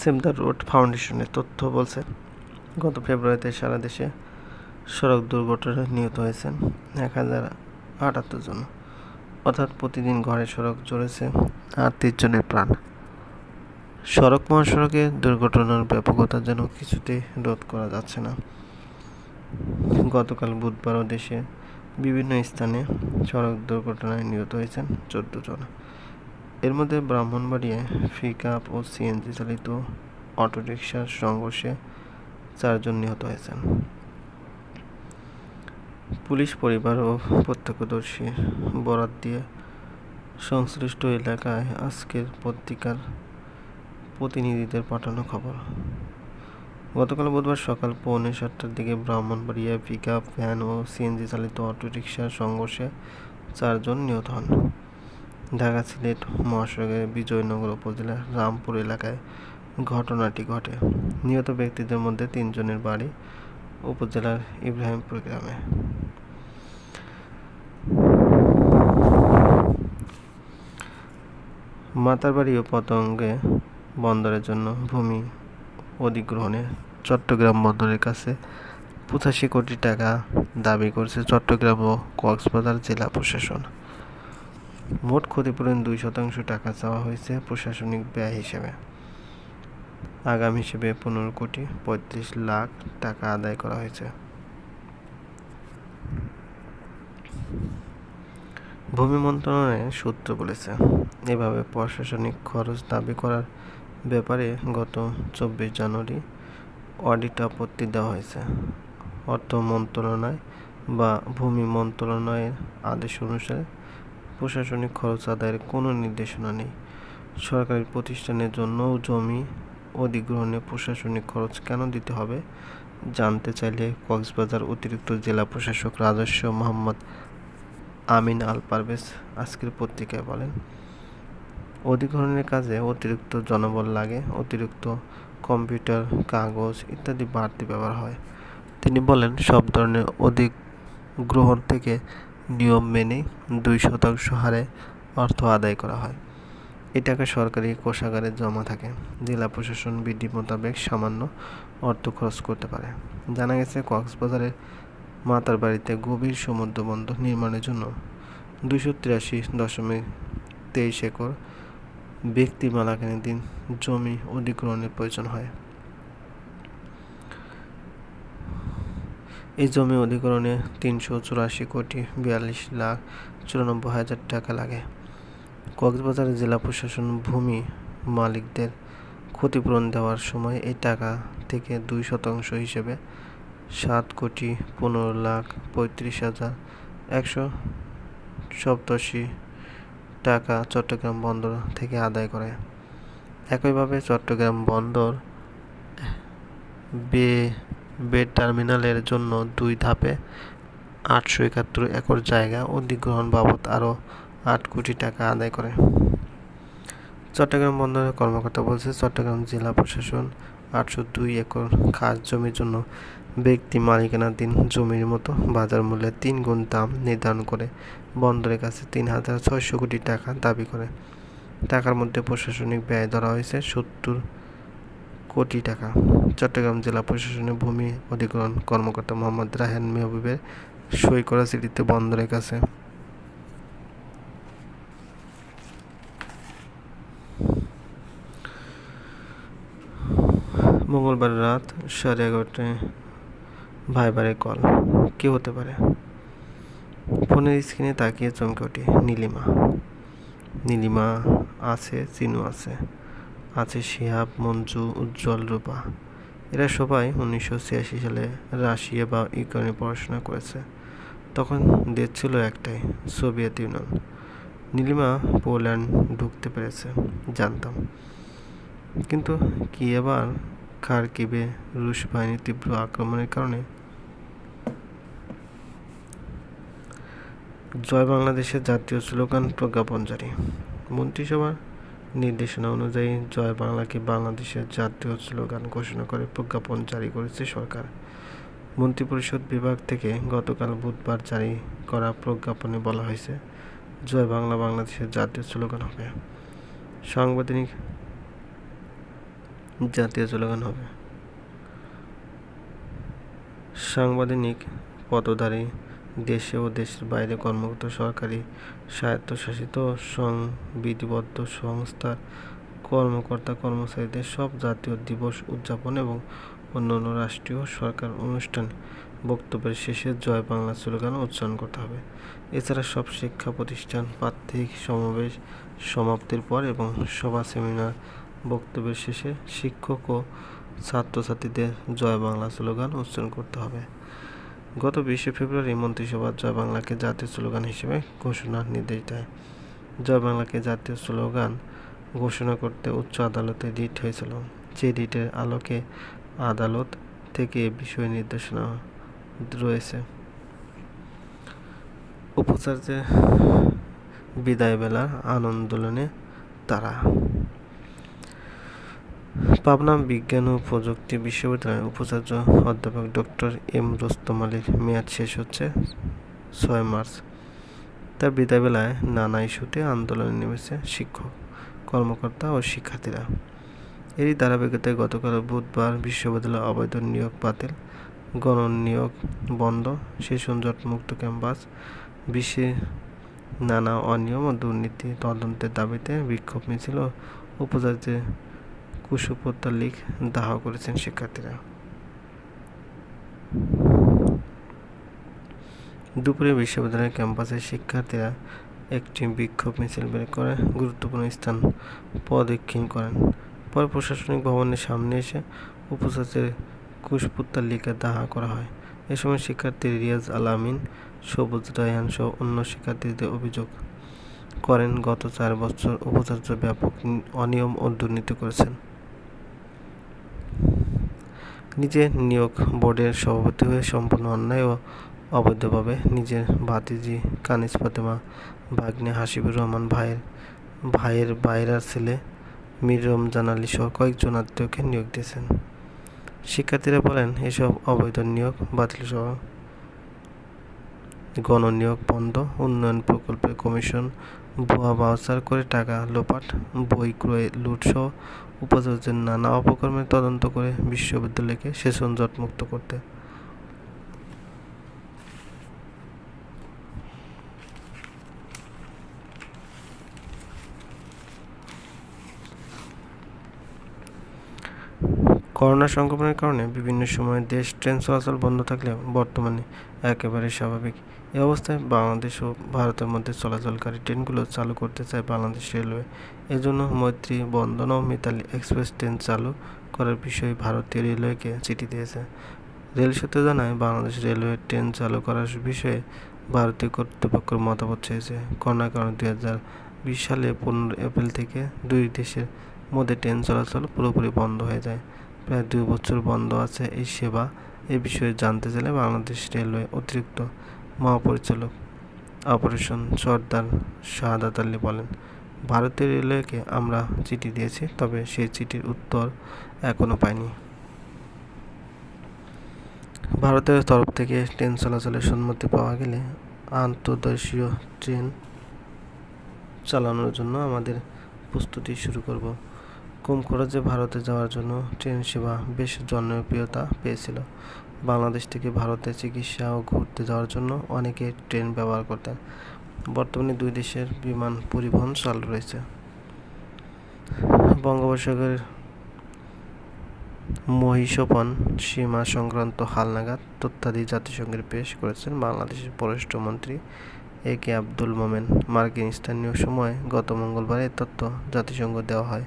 Save the road ফাউন্ডেশনের তথ্য বলছে, গত ফেব্রুয়ারিতে সারা দেশে সড়ক দুর্ঘটনায় নিহত হয়েছেন এক হাজার আটাত্তর জন। অর্থাৎ প্রতিদিন ঘরে সড়ক চলেছে আটত্রিশ জনের প্রাণ। সড়ক মহাসড়কে দুর্ঘটনার ব্যাপকতা যেন কিছুতেই রোধ করা যাচ্ছে না। গতকাল বুধবারও দেশে বিভিন্ন স্থানে সড়ক দুর্ঘটনায় নিহত হয়েছেন চোদ্দ জন। এর মধ্যে ব্রাহ্মণবাড়িয়ায় পিকআপ ও সিএনজি চালিত অটোরিকশার সংঘর্ষে চারজন নিহত হয়েছেন। পুলিশ পরিবার ও প্রত্যক্ষদর্শী বরাত দিয়ে সংশ্লিষ্ট এলাকায় আজকের পত্রিকার প্রতিনিধিদের পাঠানো খবর। গতকাল বুধবার সকাল পৌনে সাতটার দিকে ব্রাহ্মণবাড়িয়ায় পিকআপ ভ্যান ও সিএনজি চালিত অটোরিকশার সংঘর্ষে চারজন নিহত হন। ঢাকা সিলেট মহাসড়কের বিজয়নগর উপজেলার রামপুর এলাকায় ঘটনাটি ঘটে। নিহত ব্যক্তিদের মধ্যে তিনজনের বাড়ি উপজেলার ইব্রাহিমপুর গ্রামে। মাতারবাড়ি ও পতঙ্গে বন্দরের জন্য ভূমি অধিগ্রহণে চট্টগ্রাম বন্দরের কাছে পঁচাশি কোটি টাকা দাবি করছে চট্টগ্রাম ও কক্সবাজার জেলা প্রশাসন। মোট ক্ষতিপূরণ দুই শতাংশ টাকা চাওয়া হয়েছে প্রশাসনিক ব্যয় হিসেবে। আগাম হিসেবে পনেরো কোটি পঁয়ত্রিশ লাখ টাকা আদায় করা হয়েছে। ভূমি মন্ত্রণালয়ের সূত্র বলেছে, এভাবে প্রশাসনিক খরচ দাবি করার ব্যাপারে গত চব্বিশ জানুয়ারি অডিট আপত্তি দেওয়া হয়েছে। অর্থ মন্ত্রণালয় বা ভূমি মন্ত্রণালয়ের আদেশ অনুসারে প্রশাসনিক খরচ আদায়ের কোনো নির্দেশনা নেই। সরকারি প্রতিষ্ঠানের জন্য জমি অধিগ্রহণে প্রশাসনিক খরচ কেন দিতে হবে জানতে চাইলে কক্সবাজার অতিরিক্ত জেলা প্রশাসক রাজস্ব মোহাম্মদ আমিন আল পারভেজ আজকের পত্রিকায় বলেন, অধিগ্রহণের কাজে অতিরিক্ত জনবল লাগে, অতিরিক্ত কম্পিউটার, কাগজ ইত্যাদি বাড়তি ব্যবহার হয়। তিনি বলেন, সব ধরনের অধিগ্রহণ থেকে নিয়ম মেনে দুই শতাংশ হারে অর্থ আদায় করা হয়। এই টাকা সরকারি কোষাগারে জমা থাকে। জেলা প্রশাসন বিধি মোতাবেক সামান্য অর্থ খরচ করতে পারে। জানা গেছে, কক্সবাজারের মাতার বাড়িতে গভীর সমুদ্র বন্দর নির্মাণের জন্য দুশো তিরাশি দশমিক তেইশ একর ব্যক্তি মালাকানাধীন জমি অধিগ্রহণের প্রয়োজন হয়। এই জমি অধিগ্রহণে তিনশো চুরাশি কোটি বিয়াল্লিশ লাখ চুরানব্বই হাজার টাকা লাগে। কক্সবাজার জেলা প্রশাসন ভূমি মালিকদের ক্ষতিপূরণ দেওয়ার সময় এই টাকা থেকে দুই শতাংশ হিসেবে সাত কোটি পনেরো লাখ পঁয়ত্রিশ হাজার একশো সপ্তাশি টাকা চট্টগ্রাম বন্দর থেকে আদায় করে। একইভাবে চট্টগ্রাম বন্দর বে বে টার্মিনালের জন্য দুই ধাপে আটশো একাত্তর একর জায়গা অধিগ্রহণ বাবদ আরও আট কোটি টাকা আদায় করে। চট্টগ্রাম বন্দরের কর্মকর্তা বলছে, চট্টগ্রাম জেলা প্রশাসন আটশো দুই একর খাস জমির জন্য ব্যক্তি মালিকানাধীন জমির মতো বাজার মূল্যে তিন গুণ দাম নির্ধারণ করে বন্দরের কাছে তিন হাজার ছয়শো কোটি টাকা দাবি করে। টাকার মধ্যে প্রশাসনিক ব্যয় ধরা হয়েছে সত্তর কোটি টাকা। চট্টগ্রাম জেলা প্রশাসনের ভূমি অধিগ্রহণ কর্মকর্তা মোহাম্মদ রাহেন মেহবুবের সই করা চিঠিতে বন্দরের কাছে। মঙ্গলবার রাত সাড়ে এগারোটায় ভাইবারে কল। কে হতে পারে? ফোনের স্ক্রিনে তাকিয়ে চমকে ওঠে নীলিমা। নীলিমা আছে, চিনু আছে। আছে শিহাব, মঞ্জু, উজ্জ্বল, রূপা। এরা সবাই উনিশশো ছিয়াশি সালে রাশিয়া বা ইউক্রেনে পড়াশোনা করেছে। তখন দেশ ছিল একটাই, সোভিয়েত ইউনিয়ন। নীলিমা পোল্যান্ড ঢুকতে পেরেছে, জানতাম। কিন্তু কি এবার খারকিবে রুশ বাহিনীর তীব্র আক্রমণের কারণে? জয় বাংলাদেশের জাতীয় স্লোগান, প্রজ্ঞাপন জারি। মন্ত্রিসভার নির্দেশনা অনুযায়ী জয় বাংলাকে বাংলাদেশের জাতীয় স্লোগান ঘোষণা করে প্রজ্ঞাপন জারি করেছে সরকার। মন্ত্রিপরিষদ বিভাগ থেকে গতকাল বুধবার জারি করা প্রজ্ঞাপনে বলা হয়েছে, জয় বাংলা বাংলাদেশের জাতীয় স্লোগান হবে। সাংবিধানিক জাতীয় স্লোগান হবে। সাংবিধানিক পদধারী দেশে ও দেশের বাইরে কর্মরত সরকারি স্বায়ত্তশাসিত সংবিধিবদ্ধ সংস্থার কর্মকর্তা কর্মচারীদের সব জাতীয় দিবস উদযাপন এবং অন্যান্য রাষ্ট্রীয় সরকার অনুষ্ঠানে বক্তব্যের শেষে জয় বাংলা স্লোগান উচ্চারণ করতে হবে। এছাড়া সব শিক্ষা প্রতিষ্ঠান প্রাত্যহিক সমাবেশ সমাপ্তির পর এবং সভা সেমিনার বক্তব্যের শেষে শিক্ষক ও ছাত্রছাত্রীদের জয় বাংলা স্লোগান উচ্চারণ করতে হবে। গত বিশে ফেব্রুয়ারি মন্ত্রিসভা জয় বাংলাকে জাতীয় স্লোগান হিসেবে ঘোষণার নির্দেশ দেয়। জয় বাংলাকে জাতীয় স্লোগান ঘোষণা করতে উচ্চ আদালতে রিট হয়েছিল। যে রিটের আলোকে আদালত থেকে এ বিষয়ে নির্দেশনা রয়েছে। উপাচার্যের বিদায়বেলার আন্দোলনে তারা পাবনা বিজ্ঞান ও প্রযুক্তি বিশ্ববিদ্যালয়ের উপাচার্য অধ্যাপক ডক্টর এম রোস্তম আলীর মেয়াদ শেষ হচ্ছে ছয় মার্চ। তার বিদায়বেলায় নানা ইস্যুতে আন্দোলনে নেমেছে শিক্ষক, কর্মকর্তা ও শিক্ষার্থীরা। এরই ধারাবাহিকতায় গতকাল বুধবার বিশ্ববিদ্যালয় অবৈধ নিয়োগ বাতিল, গণনিয়োগ বন্ধ, সেশন মুক্ত ক্যাম্পাস বিশ্বে নানা অনিয়ম ও দুর্নীতি তদন্তের দাবিতে বিক্ষোভ মিছিল ও উপাচার্যের কুশপুত্তর লিখ দাহ করেছেন শিক্ষার্থীরা। দুপুরে বিশ্ববিদ্যালয়ের ক্যাম্পাসে শিক্ষার্থীরা একটি বিক্ষোভ মিছিল বের করে গুরুত্বপূর্ণ স্থান প্রদক্ষিণ করেন। পরে প্রশাসনিক ভবনের সামনে এসে উপাচার্যের কুশপুত্তর লিখে দাহা করা হয়। এ সময় শিক্ষার্থী রিয়াজ আলামিন সবুজ রায়হান সহ অন্য শিক্ষার্থীদের অভিযোগ করেন, গত চার বছর উপাচার্য ব্যাপক অনিয়ম ও দুর্নীতি করেছেন। নিজের নিয়োগ বোর্ডের সভাপতি হয়ে সম্পূর্ণ অন্যায় ও অবৈধভাবে নিজের ভাতিজি কানিস ফাতেমা ভাগ্নে হাসিবুর রহমান ভাইয়ের ভাইয়ের বাইরার ছেলে মীর রমজান আলী সহ কয়েকজন আত্মীয়কে নিয়োগ দিয়েছেন। শিক্ষার্থীরা বলেন, এসব অবৈধ নিয়োগ বাতিল সহ গণনিয়োগ বন্ধ, উন্নয়ন প্রকল্পের কমিশন ভুয়া বাউচার করে টাকা লোপাট, বই ক্রয়ে লুটসহ উপাচার্যের নানা অপকর্মের তদন্ত করে বিশ্ববিদ্যালয়কে সেশন জটমুক্ত করতে। করোনা সংক্রমণের কারণে বিভিন্ন সময় দেশ ট্রেন চলাচল বন্ধ থাকলেও বর্তমানে একেবারে স্বাভাবিক। এ অবস্থায় বাংলাদেশ ও ভারতের মধ্যে চলাচলকারী ট্রেনগুলো চালু করতে চায় বাংলাদেশ রেলওয়ে। এজন্য মৈত্রী বন্দনা ও মিতালি এক্সপ্রেস ট্রেন চালু করার বিষয়ে ভারতীয় রেলওয়েকে চিঠি দিয়েছে। রেল সূত্র জানায়, বাংলাদেশ রেলওয়ে ট্রেন চালু করার বিষয়ে ভারতীয় কর্তৃপক্ষের মতামত চেয়েছে। করোনার কারণে দুই হাজার বিশ সালে পনেরো এপ্রিল থেকে দুই দেশের মধ্যে ট্রেন চলাচল পুরোপুরি বন্ধ হয়ে যায়। প্রায় দুই বছর বন্ধ আছে এই সেবা। এ বিষয়ে জানতে চাইলে বাংলাদেশ রেলওয়ে অতিরিক্ত মহাপরিচালক অপারেশন সর্দার শাহাদাত আলী বলেন ভারতীয় রেলওয়েকে আমরা চিঠি দিয়েছি, তবে সেই চিঠির উত্তর এখনও পাইনি। ভারতের তরফ থেকে ট্রেন চলাচলের সম্মতি পাওয়া গেলে আন্তর্দেশীয় ট্রেন চালানোর জন্য আমাদের প্রস্তুতি শুরু করব। কম খরচে ভারতে যাওয়ার জন্য ট্রেন সেবা বেশ জনপ্রিয়তা পেয়েছিল। বাংলাদেশ থেকে ভারতে চিকিৎসা ও ঘুরতে যাওয়ার জন্য অনেকে ট্রেন ব্যবহার করতেন। বর্তমানে দুই দেশের বিমান পরিবহন চালু রয়েছে। বঙ্গোপসাগরের মহিষোপন সীমা সংক্রান্ত হালনাগাদ তথ্যাদি জাতিসংঘের পেশ করেছেন বাংলাদেশের পররাষ্ট্রমন্ত্রী এ কে আব্দুল মোমেন। মার্কিন স্থানীয় সময় গত মঙ্গলবার এ তথ্য জাতিসংঘ দেওয়া হয়।